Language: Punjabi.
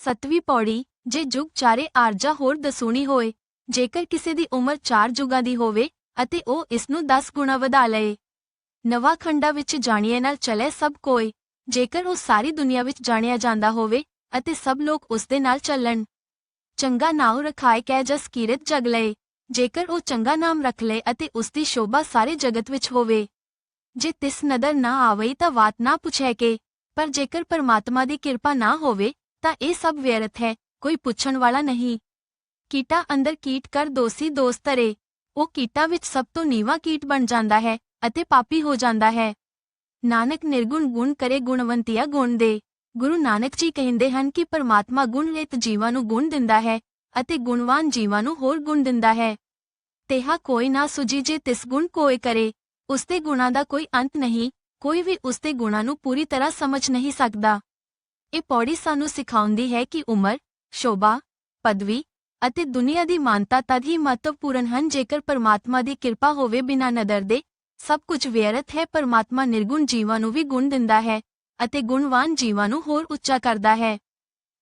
ਸਤਵੀਂ ਪੌੜੀ, ਜੇ ਜੁਗ ਚਾਰੇ ਆਰਜਾ ਹੋਰ ਦਸੂਣੀ ਹੋਏ, ਜੇਕਰ ਕਿਸੇ ਦੀ ਉਮਰ ਚਾਰ ਜੁਗਾਂ ਦੀ ਹੋਵੇ ਅਤੇ ਉਹ ਇਸ ਨੂੰ 10 ਗੁਣਾ ਵਧਾ ਲਏ। ਨਵਾਂ ਖੰਡਾ ਵਿੱਚ ਜਾਣੀਏ ਨਾਲ ਚਲੇ ਸਭ ਕੋਈ ਜੇਕਰ ਉਹ ਸਾਰੀ ਦੁਨੀਆ ਵਿੱਚ ਜਾਣਿਆ ਜਾਂਦਾ ਹੋਵੇ ਅਤੇ ਸਭ ਲੋਕ ਉਸ ਦੇ ਨਾਲ ਚੱਲਣ। ਚੰਗਾ ਨਾਮ ਰਖਾਏ ਕਹਿ ਜਸ ਕੀਰਤ ਜਗ ਲਏ, ਜੇਕਰ ਉਹ ਚੰਗਾ ਨਾਮ ਰੱਖ ਲਏ ਅਤੇ ਉਸ ਦੀ ਸ਼ੋਭਾ ਸਾਰੇ ਜਗਤ ਵਿੱਚ ਹੋਵੇ। ਜੇ ਤਿਸ ਨਦਰ ਨਾ ਆਵਈ ਤਾਂ ਬਾਤ ਨਾ ਪੁੱਛੈ ਕੇ, ਪਰ ਜੇਕਰ ਪਰਮਾਤਮਾ ਦੀ ਕਿਰਪਾ ਨਾ ਹੋਵੇ ਤਾਂ ਇਹ ਸਭ ਵਿਅਰਥ ਹੈ, ਕੋਈ ਪੁੱਛਣ ਵਾਲਾ ਨਹੀਂ। ਕੀਟਾ ਅੰਦਰ ਕੀਟ ਕਰ ਦੋਸੀ ਦੋਸਤ ਤਰੇ ਉਹ ਕੀਟਾਂ ਵਿੱਚ ਸਭ ਤੋਂ ਨੀਵਾਂ ਕੀਟ ਬਣ ਜਾਂਦਾ ਹੈ ਅਤੇ ਪਾਪੀ ਹੋ ਜਾਂਦਾ ਹੈ। ਨਾਨਕ ਨਿਰਗੁਣ ਗੁਣ ਕਰੇ ਗੁਣਵੰਤੀਆ ਗੁਣ ਦੇ। ਗੁਰੂ ਨਾਨਕ ਜੀ ਕਹਿੰਦੇ ਹਨ ਕਿ ਪਰਮਾਤਮਾ ਗੁਣ ਰੇਤ ਜੀਵਾਂ ਨੂੰ ਗੁਣ ਦਿੰਦਾ ਹੈ ਅਤੇ ਗੁਣਵਾਨ ਜੀਵਾਂ ਨੂੰ ਹੋਰ ਗੁਣ ਦਿੰਦਾ ਹੈ। ਤੇਹਾ ਕੋਈ ਨਾ ਸੁਜੀ ਜੇ ਤਿਸ ਗੁਣ ਕੋਈ ਕਰੇ। ਉਸਦੇ ਗੁਣਾਂ ਦਾ ਕੋਈ ਅੰਤ ਨਹੀਂ, ਕੋਈ ਵੀ ਉਸਦੇ ਗੁਣਾਂ ਨੂੰ ਪੂਰੀ ਤਰ੍ਹਾਂ ਸਮਝ ਨਹੀਂ ਸਕਦਾ। ਇਹ ਪੌੜੀ ਸਾਨੂੰ ਸਿਖਾਉਂਦੀ ਹੈ ਕਿ ਉਮਰ, ਸ਼ੋਭਾ, ਪਦਵੀ ਅਤੇ ਦੁਨੀਆ ਦੀ ਮਾਨਤਾ ਤਦ ਹੀ ਮਹੱਤਵਪੂਰਨ ਹਨ ਜੇਕਰ ਪਰਮਾਤਮਾ ਦੀ ਕਿਰਪਾ ਹੋਵੇ ਬਿਨਾਂ ਨਦਰ ਦੇ। ਸਭ ਕੁਝ ਵਿਅਰਥ ਹੈ, ਪਰਮਾਤਮਾ ਨਿਰਗੁਣ ਜੀਵਾਂ ਨੂੰ ਵੀ ਗੁਣ ਦਿੰਦਾ ਹੈ ਅਤੇ ਗੁਣਵਾਨ ਜੀਵਾਂ ਨੂੰ ਹੋਰ ਉੱਚਾ ਕਰਦਾ ਹੈ।